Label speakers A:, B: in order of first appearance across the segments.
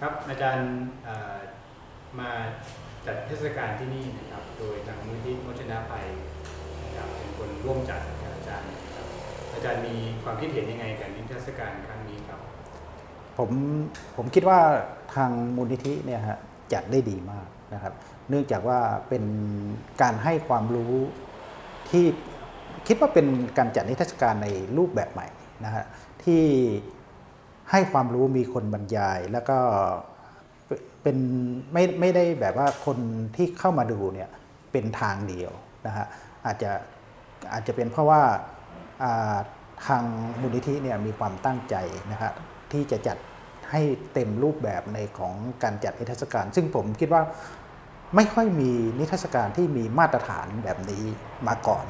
A: ครับอาจารย์มาจัดเทศกาลที่นี่นะครับ โดยทางมูลที่โมชนาภัยนะครับเป็นคนร่วมจัดกับอาจารย์ครับอาจารย์มีความคิดเห็นยังไงกับนิทรรศการครั้งนี้ครับ
B: ผมผมคิดว่าทางมูลนิธิเนี่ยฮะจัดได้ดีมากนะครับ เนื่องจากว่าเป็นการให้ความรู้ที่คิดว่าเป็นการจัดนิทรรศการในรูปแบบใหม่นะฮะที่ ให้ความรู้มีคนบรรยาย แล้วก็เป็นไม่ไม่ได้แบบว่าคนที่เข้ามาดูเนี่ยเป็นทางเดียวนะฮะอาจจะอาจจะเป็นเพราะว่าาทางมูลนิธิเนี่ยมีความตั้งใจนะฮะที่จะจัดให้เต็มรูปแบบในของการจัดนิทรรศการ ซึ่งผมคิดว่าไม่ค่อยมีนิทรรศการที่มีมาตรฐานแบบนี้มาก่อน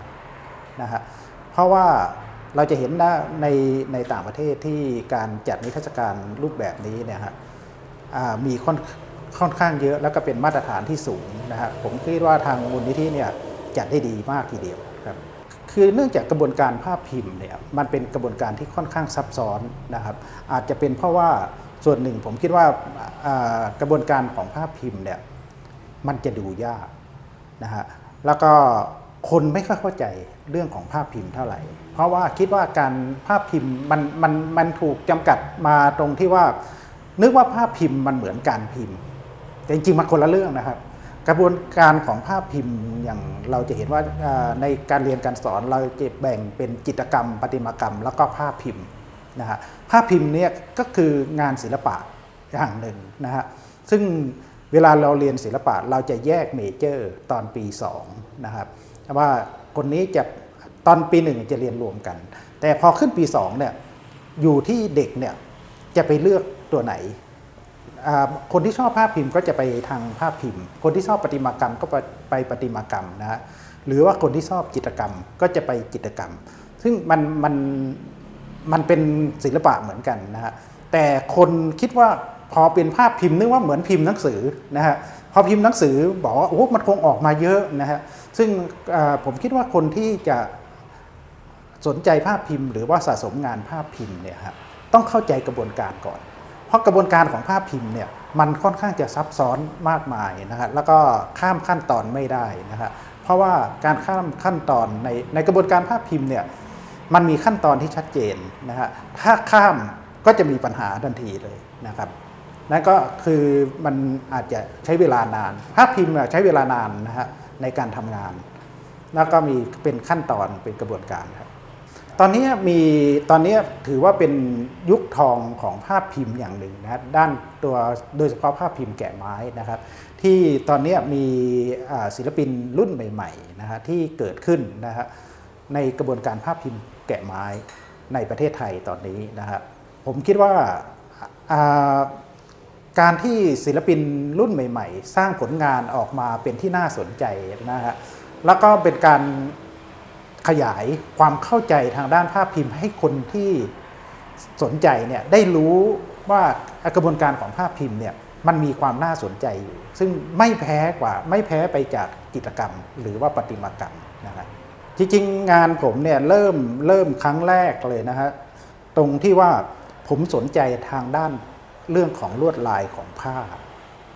B: นะฮะเพราะว่า เราจะเห็นนะในในต่างประเทศที่การจัดนิทรรศการรูปแบบนี้เนี่ยฮะมีค่อนค่อนข้างเยอะแล้วก็เป็นมาตรฐานที่สูงนะฮะผมคิดว่าทางมูลนิธิเนี่ยจัดได้ดีมากทีเดียวครับคือเนื่องจากกระบวนการภาพพิมพ์เนี่ยมันเป็นกระบวนการที่ค่อนข้างซับซ้อนนะครับ อาจจะเป็นเพราะว่าส่วนหนึ่งผมคิดว่ากระบวนการของภาพพิมพ์เนี่ยมันจะดูยากนะฮะแล้วก็คนไม่ค่อยเข้าใจเรื่องของภาพพิมพ์เท่าไหร่ ราะว่าคิดว่าการภาพพิมพ์มันมันมันถูกจำกัดมาตรงที่ว่า นึกว่าภาพพิมพ์มันเหมือนการพิมพ์ แต่จริงๆมันคนละเรื่องนะครับ กระบวนการของภาพพิมพ์อย่างเราจะเห็นว่าในการเรียนการสอนเราจะแบ่งเป็นจิตรกรรมประติมากรรม แล้วก็ภาพพิมพ์นะฮะภาพพิมพ์เนี่ยก็คืองานศิลปะอย่างหนึ่งนะฮะซึ่งเวลาเราเรียนศิลปะเราจะแยกเมเจอร์ตอนปี2นะครับว่าคนนี้จะ ตอนปีหนึ่งจะเรียนรวมกัน แต่พอขึ้นปี2เนี่ยอยู่ที่เด็กเนี่ยจะไปเลือกตัวไหน คนที่ชอบภาพพิมพ์ก็จะไปทางภาพพิมพ์ คนที่ชอบประติมากรรมก็ไปประติมากรรมนะฮะหรือว่าคนที่ชอบจิตรกรรมก็จะไปจิตรกรรม ซึ่งมันมันมันเป็นศิลปะเหมือนกันนะฮะแต่คนคิดว่าพอเป็นภาพพิมพ์นึกว่าเหมือนพิมพ์หนังสือนะฮะพอพิมพ์หนังสือบอกว่าโอ้มันคงออกมาเยอะนะฮะซึ่งผมคิดว่าคนที่จะ สนใจภาพพิมพ์หรือว่าสะสมงานภาพพิมพ์เนี่ยครับต้องเข้าใจกระบวนการก่อน เพราะกระบวนการของภาพพิมพ์เนี่ยมันค่อนข้างจะซับซ้อนมากมายนะครับแล้วก็ข้ามขั้นตอนไม่ได้นะครับเพราะว่าการข้ามขั้นตอนในในกระบวนการภาพพิมพ์เนี่ยมันมีขั้นตอนที่ชัดเจนนะฮะถ้าข้ามก็จะมีปัญหาทันทีเลยนะครับนั่นก็คือมันอาจจะใช้เวลานาน ภาพพิมพ์ใช้เวลานานนะฮะในการทำงาน แล้วก็มีเป็นขั้นตอนเป็นกระบวนการครับ ตอนนี้มีตอนนี้ถือว่าเป็นยุคทองของภาพพิมพ์อย่างหนึ่งนะด้านตัวโดยเฉพาะภาพพิมพ์แกะไม้นะครับ ที่ตอนนี้มีศิลปินรุ่นใหม่ๆนะฮะที่เกิดขึ้นนะฮะในกระบวนการภาพพิมพ์แกะไม้ในประเทศไทยตอนนี้นะฮะผมคิดว่าอ่าการที่ศิลปินรุ่นใหม่ ๆ สร้างผลงานออกมาเป็นที่น่าสนใจนะฮะแล้วก็เป็นการ ขยายความเข้าใจทางด้านภาพพิมพ์ให้คนที่สนใจเนี่ยได้รู้ว่ากระบวนการของภาพพิมพ์เนี่ยมันมีความน่าสนใจอยู่ ซึ่งไม่แพ้กว่าไม่แพ้ไปจากจิตรกรรม หรือว่าประติมากรรมนะฮะจริงๆงานผมเนี่ยเริ่มเริ่มครั้งแรกเลยนะฮะตรงที่ว่าผมสนใจทางด้านเรื่องของลวดลายของผ้า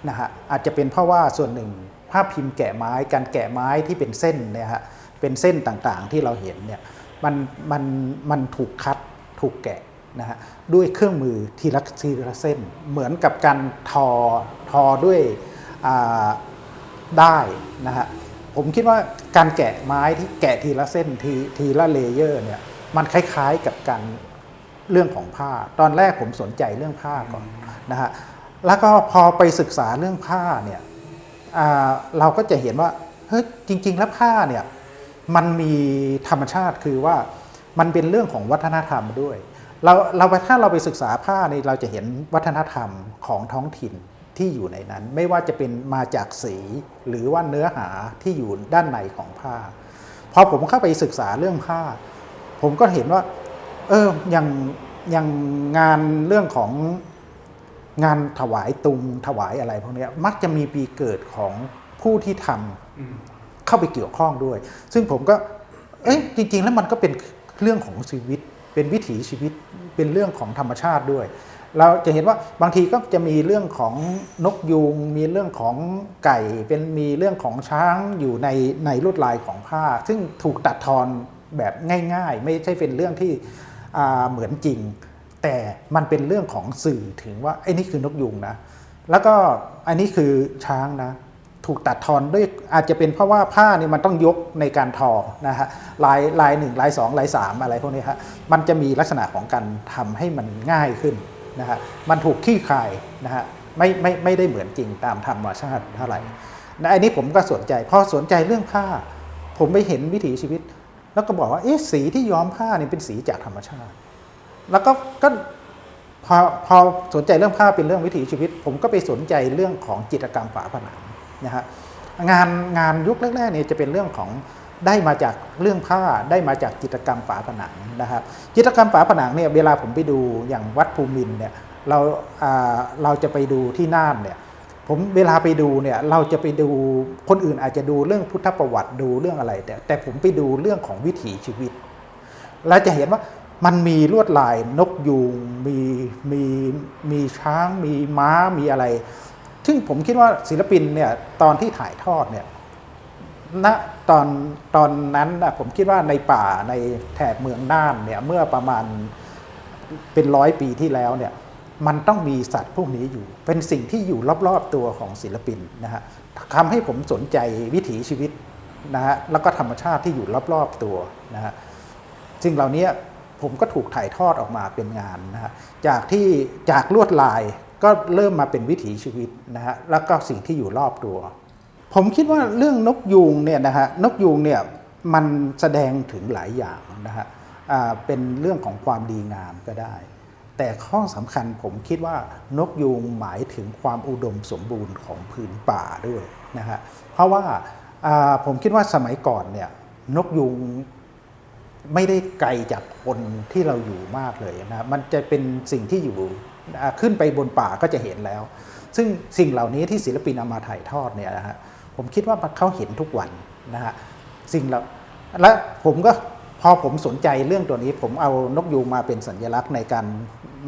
B: นะฮะอาจจะเป็นเพราะว่าส่วนหนึ่งภาพพิมพ์แกะไม้การแกะไม้ที่เป็นเส้นเนี่ยฮะ เป็นเส้นต่างๆที่เราเห็นเนี่ยมันมันมันถูกคัดถูกแกะนะฮะด้วยเครื่องมือทีละทีละเส้น เหมือนกับการทอทอด้วยอ่าได้นะฮะผมคิดว่าการแกะไม้ที่แกะทีละเส้นทีทีละเลเยอร์เนี่ยมันคล้ายๆกับการเรื่องของผ้า ตอนแรกผมสนใจเรื่องผ้าก่อนนะฮะแล้วก็พอไปศึกษาเรื่องผ้าเนี่ยอ่าเราก็จะเห็นว่าเฮ้ยจริง ๆ แล้วผ้าเนี่ย มันมีธรรมชาติคือว่ามันเป็นเรื่องของวัฒนธรรมด้วยเราเราถ้าเราไปศึกษาผ้านี่เราจะเห็นวัฒนธรรมของท้องถิ่นที่อยู่ในนั้น ไม่ว่าจะเป็นมาจากสีหรือว่าเนื้อหาที่อยู่ด้านในของผ้าพอผมเข้าไปศึกษาเรื่องผ้า ผมก็เห็นว่า เอออย่างอย่างงานเรื่องของงานถวายตุงถวายอะไรพวกนี้มักจะมีปีเกิดของผู้ที่ทำ เข้าไปเกี่ยวข้องด้วย ซึ่งผมก็เอ้ยจริง ๆ แล้วมันก็เป็นเรื่องของชีวิต เป็นวิถีชีวิตเป็นเรื่องของธรรมชาติด้วย เราจะเห็นว่าบางทีก็จะมีเรื่องของนกยูงมีเรื่องของไก่เป็นมีเรื่องของช้างอยู่ในในลวดลายของผ้า ซึ่งถูกตัดทอนแบบง่าย ๆ ไม่ใช่เป็นเรื่องที่เหมือนจริง แต่มันเป็นเรื่องของสื่อถึงว่าไอ้นี่คือนกยูงนะแล้วก็อันนี้คือช้างนะ ถูกตัดทอนด้วยอาจจะเป็นเพราะว่าผ้านี่มันต้องยกในการทอนะฮะลายลายหนึ่งลายสองลายสามอะไรพวกนี้ฮะมันจะมีลักษณะของการทำให้มันง่ายขึ้นนะฮะมันถูกขี้คายนะฮะไม่ไม่ไม่ได้เหมือนจริงตามธรรมชาติเท่าไหร่นะอันนี้ผมก็สนใจพอสนใจเรื่องผ้า ผมไปเห็นวิถีชีวิต แล้วก็บอกว่าเอ๊ะสีที่ย้อมผ้านี่เป็นสีจากธรรมชาติ แล้วก็ก็พอพอสนใจเรื่องผ้าเป็นเรื่องวิถีชีวิต ผมก็ไปสนใจเรื่องของจิตรกรรมฝาผนัง นะฮะงานงานยุคแรกๆเนี่ยจะเป็นเรื่องของได้มาจากเรื่องผ้าได้มาจากจิตรกรรมฝาผนังนะครับ จิตรกรรมฝาผนังเนี่ยเวลาผมไปดูอย่างวัดภูมินเนี่ยเราอ่าเราจะไปดูที่น่านเนี่ยผมเวลาไปดูเนี่ยเราจะไปดูคนอื่นอาจจะดูเรื่องพุทธประวัติดูเรื่องอะไร แต่แต่ผมไปดูเรื่องของวิถีชีวิตเราจะเห็นว่ามันมีลวดลายนกยูงมีมีมีช้าง มีม้ามีอะไร ซึ่งผมคิดว่าศิลปินเนี่ยตอนที่ถ่ายทอดเนี่ยณตอนตอนนั้นนะผมคิดว่าในป่าในแถบเมืองน่านเนี่ยเมื่อประมาณเป็นร้อยปีที่แล้วเนี่ยมันต้องมีสัตว์พวกนี้อยู่ เป็นสิ่งที่อยู่รอบๆตัวของศิลปินนะฮะทำให้ผมสนใจวิถีชีวิตนะฮะแล้วก็ธรรมชาติที่อยู่รอบๆตัวนะฮะสิ่งเหล่านี้ผมก็ถูกถ่ายทอดออกมาเป็นงานนะฮะจากที่จากลวดลาย ก็เริ่มมาเป็นวิถีชีวิตนะฮะแล้วก็สิ่งที่อยู่รอบตัว ผมคิดว่าเรื่องนกยูงเนี่ยนะฮะนกยูงเนี่ยมันแสดงถึงหลายอย่างนะฮะเป็นเรื่องของความดีงามก็ได้ แต่ข้อสำคัญผมคิดว่านกยูงหมายถึงความอุดมสมบูรณ์ของพื้นป่าด้วยนะฮะเพราะว่าผมคิดว่าสมัยก่อนเนี่ยนกยูงไม่ได้ไกลจากคนที่เราอยู่มากเลยนะ มันจะเป็นสิ่งที่อยู่ ขึ้นไปบนป่าก็จะเห็นแล้ว ซึ่งสิ่งเหล่านี้ที่ศิลปินเอามาถ่ายทอดเนี่ยนะฮะผมคิดว่าเขาเห็นทุกวันนะฮะสิ่งเหล่าและผมก็พอผมสนใจเรื่องตัวนี้ ผมเอานกยูงมาเป็นสัญลักษณ์ในการ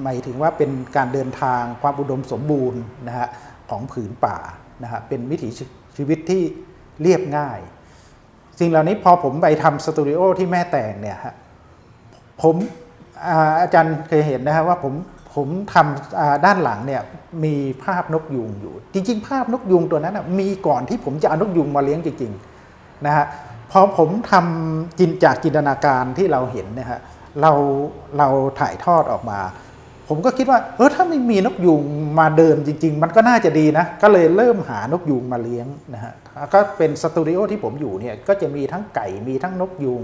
B: หมายถึงว่าเป็นการเดินทางความอุดมสมบูรณ์นะฮะของผืนป่านะฮะเป็นวิถีชีวิตที่เรียบง่าย สิ่งเหล่านี้พอผมไปทำสตูดิโอที่แม่แตงเนี่ยฮะผมอาอาจารย์เคยเห็นนะครับว่าผม ผมทำด้านหลังเนี่ยมีภาพนกยูงอยู่ จริง ๆ ภาพนกยูงตัวนั้นนะมีก่อนที่ผมจะเอานกยูงมาเลี้ยงจริงๆนะฮะพอผมทำจินจากจินตนาการที่เราเห็นนะฮะเราเราถ่ายทอดออกมา ผมก็คิดว่าเออถ้าไม่มีนกยูงมาเดินจริง ๆ มันก็น่าจะดีนะ ก็เลยเริ่มหานกยูงมาเลี้ยงนะฮะก็เป็นสตูดิโอที่ผมอยู่เนี่ยก็จะมีทั้งไก่มีทั้งนกยูง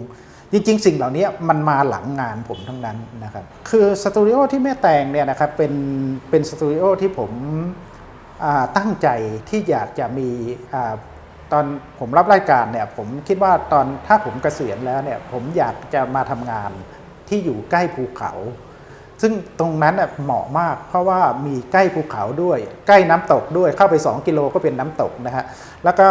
B: จริงๆ สิ่งเหล่านี้มันมาหลังงานผมทั้งนั้นนะครับ คือสตูดิโอที่แม่แตงเนี่ยนะครับเป็นเป็นสตูดิโอที่ผมตั้งใจที่อยากจะมีอาตอนผมรับรายการเนี่ยผมคิดว่าตอนถ้าผมเกษียณแล้วเนี่ยผมอยากจะมาทำงานที่อยู่ใกล้ภูเขา ซึ่งตรงนั้นน่ะเหมาะมาก เพราะว่ามีใกล้ภูเขาด้วย ใกล้น้ำตกด้วยเข้าไป 2 กิโลก็เป็นน้ำตกนะฮะแล้วก็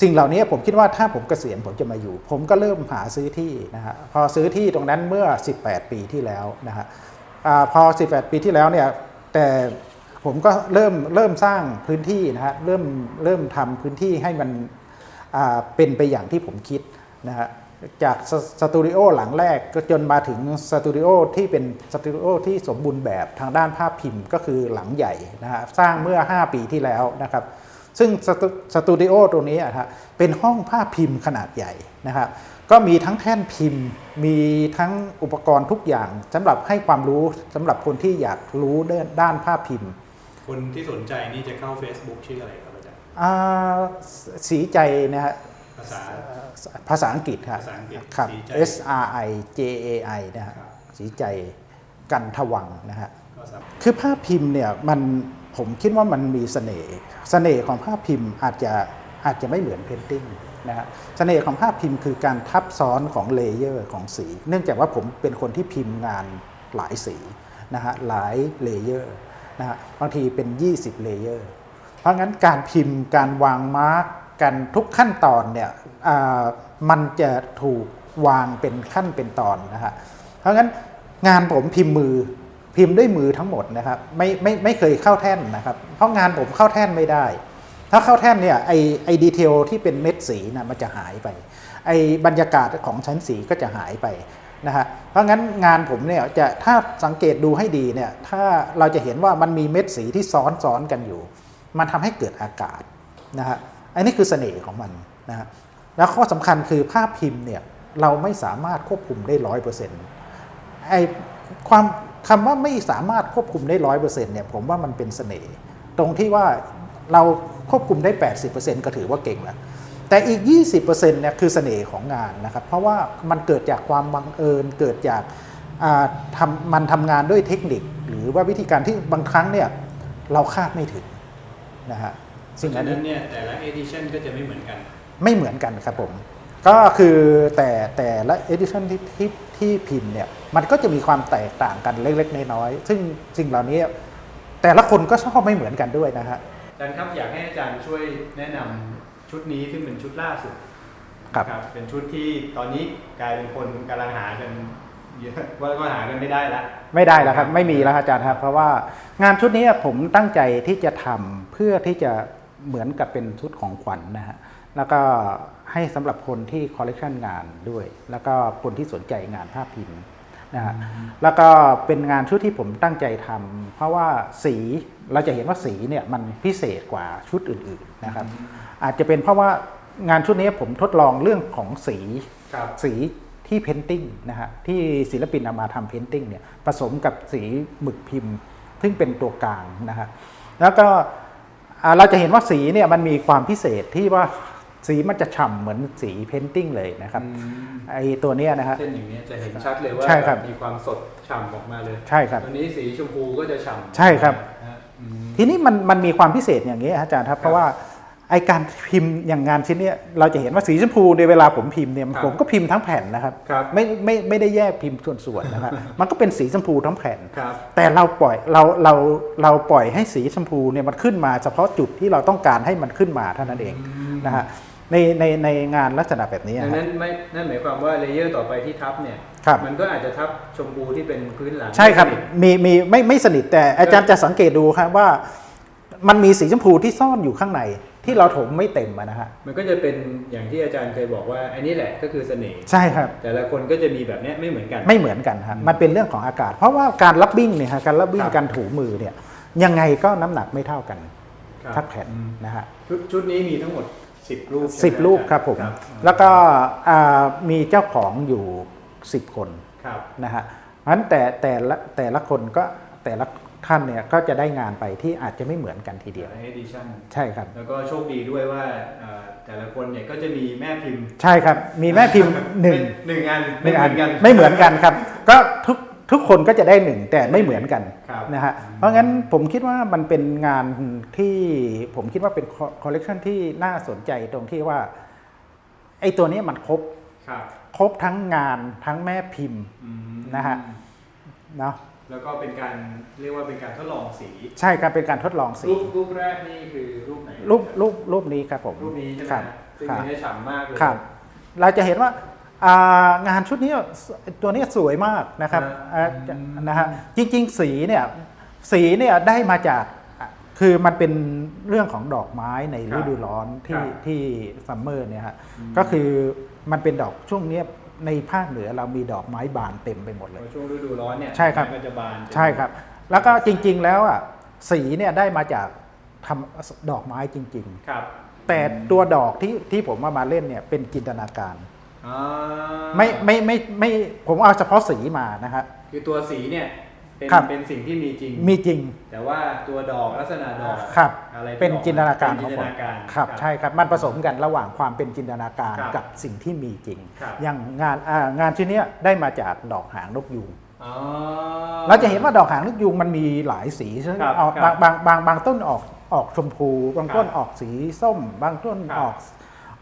B: สิ่งเหล่านี้ผมคิดว่าถ้าผมเกษียณผมจะมาอยู่ ผมก็เริ่มหาซื้อที่นะฮะพอซื้อที่ตรงนั้นเมื่อ 18 ปีที่แล้วนะฮะอาพอ 18 ปีที่แล้วเนี่ยแต่ผมก็เริ่มเริ่มสร้างพื้นที่นะฮะเริ่มเริ่มทำพื้นที่ให้มันเป็นไปอย่างที่ผมคิดนะฮะจากสสตูดิโอหลังแรกก็จนมาถึงสตูดิโอที่เป็นสตูดิโอที่สมบูรณ์แบบทางด้านภาพพิมพ์ก็คือหลังใหญ่นะฮะสร้างเมื่อ 5 ปีที่แล้วนะครับ ซึ่งสตูสตูดิโอตรงนี้อะฮะเป็นห้องภาพพิมพ์ขนาดใหญ่นะครับก็มีทั้งแท่นพิมพ์ มีทั้งอุปกรณ์ทุกอย่างสำหรับให้ความรู้สำหรับคนที่อยากรู้ด้านด้านภาพพิมพ์
A: คนที่สนใจนี่จะเข้า Facebook ชื่ออะไรครับอาจารย์
B: อ่าสีใจนะฮะ
A: ภาษา
B: ภาษาอังกฤษครับ
A: ภาษาอังกฤษ
B: ครับ
A: สีใจ
B: S R I J A I นะฮะ
A: ครับ
B: สีใจกันทวังนะฮะ
A: ก็สามารถ
B: คือภาพพิมพ์เนี่ยมัน ผมคิดว่ามันมีเสน่ห์เสน่ห์ของภาพพิมพ์อาจจะอาจจะไม่เหมือนเพนติ้งนะฮะเสน่ห์ของภาพพิมพ์คือการทับซ้อนของเลเยอร์ของสี เนื่องจากว่าผมเป็นคนที่พิมพ์งานหลายสีนะฮะหลายเลเยอร์นะฮะบางทีเป็น 20 เลเยอร์ เพราะงั้นการพิมพ์การวางมาร์กกันทุกขั้นตอนเนี่ยอ่ามันจะถูกวางเป็นขั้นเป็นตอนนะฮะเพราะงั้นงานผมพิมพ์มือ พิมพ์ด้วยมือทั้งหมดนะครับไม่ไม่ไม่เคยเข้าแท่นนะครับ เพราะงานผมเข้าแท่นไม่ได้ ถ้าเข้าแท่นเนี่ยไอไอดีเทลที่เป็นเม็ดสีนะมันจะหายไปไอบรรยากาศของชั้นสีก็จะหายไปนะฮะเพราะงั้นงานผมเนี่ยจะถ้าสังเกตดูให้ดีเนี่ยถ้าเราจะเห็นว่ามันมีเม็ดสีที่ซ้อนซ้อนกันอยู่ มันทำให้เกิดอากาศนะฮะอันนี้คือเสน่ห์ของมันนะฮะแล้วข้อสำคัญคือภาพพิมพ์เนี่ยเราไม่สามารถควบคุมได้ร้อยเปอร์เซ็นต์ไอความ คำว่าไม่สามารถควบคุมได้ร้อยเปอร์เซ็นต์เนี่ยผมว่ามันเป็นเสน่ห์ตรงที่ว่าเราควบคุมได้ 80%ก็ถือว่าเก่งแล้วแต่อีก 20%เนี่ยคือเสน่ห์ของงานนะครับ เพราะว่ามันเกิดจากความบังเอิญ เกิดจากอ่าทำมันทำงานด้วยเทคนิค หรือว่าวิธีการที่บางครั้งเนี่ยเราคาดไม่ถึงนะฮะ
A: สิ่
B: สิ่
A: ง
B: งนั้น
A: นั้นเนี่ยแต่ละ edition ก็จะไม่เหมือนกัน
B: ไม่เหมือนกันครับผม ก็คือแต่แต่ละ edition ที่ที่ที่พิมพ์เนี่ยมันก็จะมีความแตกต่างกันเล็กๆน้อยๆซึ่งสิ่งเหล่านี้แต่ละคนก็ชอบไม่เหมือนกันด้วยนะฮะ
A: อาจารย์ครับอยากให้อาจารย์ช่วยแนะนำชุดนี้ซึ่งเป็นชุดล่าสุด
B: ครับ
A: เป็นชุดที่ตอนนี้กลายเป็นคนกำลังหากันเยอะว่าก็หากันไม่ได้ละ
B: ไม่ได้แล้วครับ ไม่มีแล้วครับอาจารย์ครับ เพราะว่างานชุดนี้ผมตั้งใจที่จะทำเพื่อที่จะเหมือนกับเป็นชุดของขวัญนะฮะแล้วก็ ให้สำหรับคนที่คอลเลกชันงานด้วย แล้วก็คนที่สนใจงานภาพพิมพ์นะฮะแล้วก็เป็นงานชุดที่ผมตั้งใจทำเพราะว่าสีเราจะเห็นว่าสีเนี่ยมันพิเศษกว่าชุดอื่นๆนะครับ อาจจะเป็นเพราะว่างานชุดนี้ผมทดลองเรื่องของสี
A: ครับ
B: สีที่เพนติ้งนะฮะที่ศิลปินเอามาทำเพนติ้งเนี่ยผสมกับสีหมึกพิมพ์ ซึ่งเป็นตัวกลางนะฮะแล้วก็อ่าเราจะเห็นว่าสีเนี่ยมันมีความพิเศษที่ว่า สีมันจะฉ่ำเหมือนสีเพนติ้งเลยนะครับไอตัวเนี้ยนะฮะ
A: เส้นอย่างนี้ยจะเห็นชัดเลยว่า
B: ใช่ครับ
A: มีความสดฉ่ำออกมาเลย
B: ใช่ครับ
A: ตัวนี้สีชมพูก็จะฉ่ำ
B: ใช่ครับ
A: นะฮะอืม
B: ทีนี้มันมันมีความพิเศษอย่างนี้ฮะอาจารย์ครับ เพราะว่าไอการพิมพ์อย่างงานชิ้นเนี้ยเราจะเห็นว่าสีชมพูในเวลาผมพิมพ์เนี่ย
A: ครับ
B: ผมก็พิมพ์ทั้งแผ่นนะครับ
A: ครับ
B: ไม่ไม่ไม่ได้แยกพิมพ์ส่วนๆนะครับมันก็เป็นสีชมพูทั้งแผ่น
A: ครับ
B: แต่เราปล่อยเราเราเราปล่อยให้สีชมพูเนี่ยมันขึ้นมาเฉพาะจุดที่เราต้องการให้มันขึ้นมาเท่านั้นเองนะฮะ ในในในงานลักษณะแบบนี้
A: ดัง
B: ฮะ
A: นั้นไม่นั่นหมายความว่าเลเยอร์ต่อไปที่ทับเนี่ย
B: ครับ
A: มันก็อาจจะทับชมพูที่เป็นพื้นหลัง
B: ใช่ครับ
A: ไม่สนิท
B: มีมีไม่ไม่สนิทแต่อาจารย์จะสังเกตดูครับว่า มันมีสีชมพูที่ซ่อนอยู่ข้างในที่เราถมไม่เต็มอะนะฮะ
A: มันก็จะเป็นอย่างที่อาจารย์เคยบอกว่าอันนี้แหละก็คือเสน่ห์
B: ใช่ครับ
A: แต่ละคนก็จะมีแบบเนี้ยไม่เหมือนกัน
B: ไม่เหมือนกันฮะมันเป็นเรื่องของอากาศ เพราะว่าการรับบิ้งเนี่ยฮะการรับบิ้ง
A: ครับ
B: การถูมือเนี่ยยังไงก็น้ำหนักไม่เท่ากัน
A: ครับ
B: ทักแผ่น
A: อืม
B: นะฮะ
A: ชุดชุดนี้มีทั้งหมด 10รูป
B: สิบ
A: ใช่ไหม
B: รูป
A: อาจาย์
B: ครับผม
A: ครับ
B: แล้วก็อ่ามีเจ้าของอยู่10คน
A: ครับ
B: นะฮะเพราะฉะนั้นแต่แต่ละแต่ละคนก็แต่ละท่านเนี่ยก็จะได้งานไปที่อาจจะไม่เหมือนกันทีเดียว
A: ใน edition
B: ใช่ครับ
A: แล้วก็โชคดีด้วยว่าเอ่อแต่ละคนเนี่ยก็จะมีแม่พิมพ์
B: ใช่ครับ มีแม่พิมพ์หนึ่ง
A: หนึ่งอัน
B: หนึ่งอัน
A: กัน
B: ไม่เหมือนกันครับ ก็ทุก ทุกคนก็จะได้หนึ่งแต่ไม่เหมือนกัน
A: ครับ
B: นะฮะเพราะงั้นผมคิดว่ามันเป็นงานที่ผมคิดว่าเป็นคอลเลกชันที่น่าสนใจตรงที่ว่าไอ้ตัวนี้มันครบ
A: ครับ
B: ครบทั้งงานทั้งแม่พิมพ์
A: อืม
B: นะฮะเนาะ
A: แล้วก็เป็นการเรียกว่าเป็นการทดลองสี
B: ใช่ครับเป็นการทดลองสี
A: รูปรูปแรกนี่คือรูปไหน
B: รูปรูปรูปนี้ครับผม
A: รูปนี้ใช่ไหม
B: ครับ
A: ซึ่ง
B: ครับ
A: มันได้ฉ่ำมากเลย
B: ครับ เราจะเห็นว่า อ่างานชุดนี้ตัวนี้สวยมากนะครับ
A: ครับ
B: อ่านะฮะจริงๆ สีเนี่ยสีเนี่ยได้มาจากคือมันเป็นเรื่องของดอกไม้ในฤดูร้อนที่ที่ซัมเมอร์เนี่ยฮะก็คือมันเป็นดอกช่วงเนี้ยในภาคเหนือเรามีดอกไม้บานเต็มไปหมดเลย
A: พอช่วงฤดูร้อนเนี่ย
B: ใช่ครับ
A: มันก็จะบาน
B: ใช่ครับ แล้วก็จริง ๆ แล้วอะสีเนี่ยได้มาจากทำดอกไม้จริง
A: ครับ
B: ๆแต่ตัวดอกที่ที่ผมเอามาเล่นเนี่ยเป็นจินตนาการ
A: อ่า
B: ไม่ไม่ไม่ไม่ผมเอาเฉพาะสีมานะครับ
A: คือตัวสีเนี่ยเป็น
B: ครับ
A: เป็นสิ่งที่มีจริง
B: มีจริง
A: แต่ว่าตัวดอกลักษณะดอก
B: ครับ
A: อะไรที่
B: เป็น
A: ออกม
B: จินตนาการ
A: เป็
B: ของ
A: จิน
B: ผ
A: ต
B: ม
A: นาการ
B: ครับ ใช่ครับ มันผสมกันระหว่างความเป็นจินตนาการ
A: ครับ
B: กับสิ่งที่มีจริง
A: ครับ
B: อย่างงานอ่างานชิ้นเนี้ยได้มาจากดอกหางนกยูง
A: อ๋อ
B: เราจะเห็นว่าดอกหางนกยูงมันมีหลายสีใช่ไหม
A: ครับ
B: เอา
A: ครับ
B: บางบางบางบางต้นออกออกชมพู บางต้น
A: ครับ
B: ออกสีส้ม บางต้น
A: ครับ
B: ออก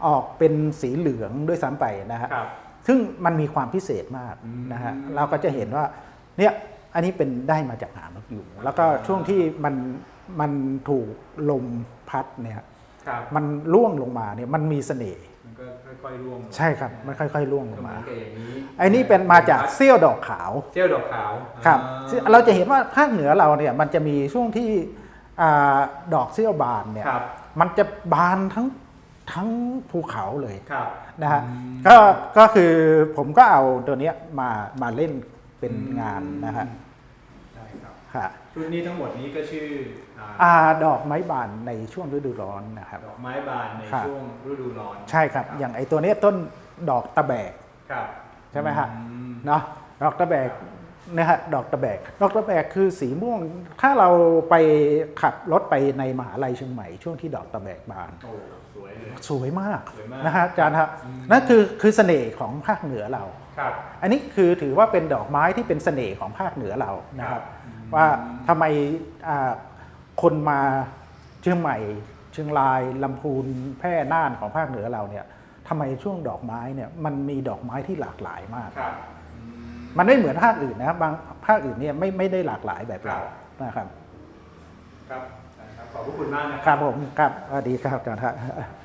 B: ออกเป็นสีเหลืองด้วยซ้ำไปนะฮะ
A: ครับ
B: ซึ่งมันมีความพิเศษมาก
A: อืม
B: นะฮะเราก็จะเห็นว่าเนี่ยอันนี้เป็นได้มาจากหางนกยูงแล้วก็ช่วงที่มันมันถูกลมพัดเนี่ย
A: ครับ
B: มันร่วงลงมาเนี่ยมันมีเสน่ห์
A: มันก็ค่อยๆร่วง
B: ใช่ครับมันค่อยๆร่วงล
A: ก็
B: ง
A: เหมื
B: มา
A: อนกับอย่างนี้
B: ไอ้นี่เป็นมาจากเซี่ยวดอกขาว
A: เซี่ยวดอกขาว
B: ครับ
A: อ่า
B: ซึ่งเราจะเห็นว่าภาคเหนือเราเนี่ยมันจะมีช่วงที่อ่าดอกเซี่ยวบานเนี่ย
A: ครับ
B: มันจะบานทั้ง ทั้งภูเขาเลย
A: ครับ
B: นะฮะ
A: อืม
B: ก็ก็คือผมก็เอาตัวเนี้ยมามาเล่นเป็นงานนะฮะ
A: ใช่ครับ
B: ค่ะ
A: ชุดนี้ทั้งหมดนี้ก็ชื่ออ่า
B: อาดอกไม้บานในช่วงฤดูร้อนนะครับ
A: ดอกไม้บานใน
B: ครับ
A: ช่วงฤดูร้อน
B: ใช่ครับ อย่างไอตัวเนี้ยต้นดอกตะแบก
A: ครับ
B: ใช่ไหมฮะ
A: อืม
B: เนาะดอกตะแบกนะฮะดอกตะแบก ดอกตะแบกคือสีม่วง ถ้าเราไปขับรถไปในมหาลัยเชียงใหม่ช่วงที่ดอกตะแบกบาน
A: โอ้ สวยเลย
B: สวยมาก
A: สวยมาก
B: นะฮะอาจารย์ฮะ
A: อืม
B: นั่นคือคือเสน่ห์ของภาคเหนือเรา
A: ครับ
B: อันนี้คือถือว่าเป็นดอกไม้ที่เป็นเสน่ห์ของภาคเหนือเรานะครับ
A: อืม
B: ว่าทำไมอ่าคนมาเชียงใหม่ เชียงรายลำพูนแพร่น่านของภาคเหนือเราเนี่ยทำไมช่วงดอกไม้เนี่ยมันมีดอกไม้ที่หลากหลายมาก
A: ครับอืม
B: มันไม่เหมือนภาคอื่นนะครับบางภาคอื่นเนี่ยไม่ไม่ได้หลากหลายแบบเรา
A: ครับ
B: นะครับ
A: ครับครับ ขอบพระคุณมากนะ
B: ครับผม ครับสวัสดีครับอาจารย์ครับ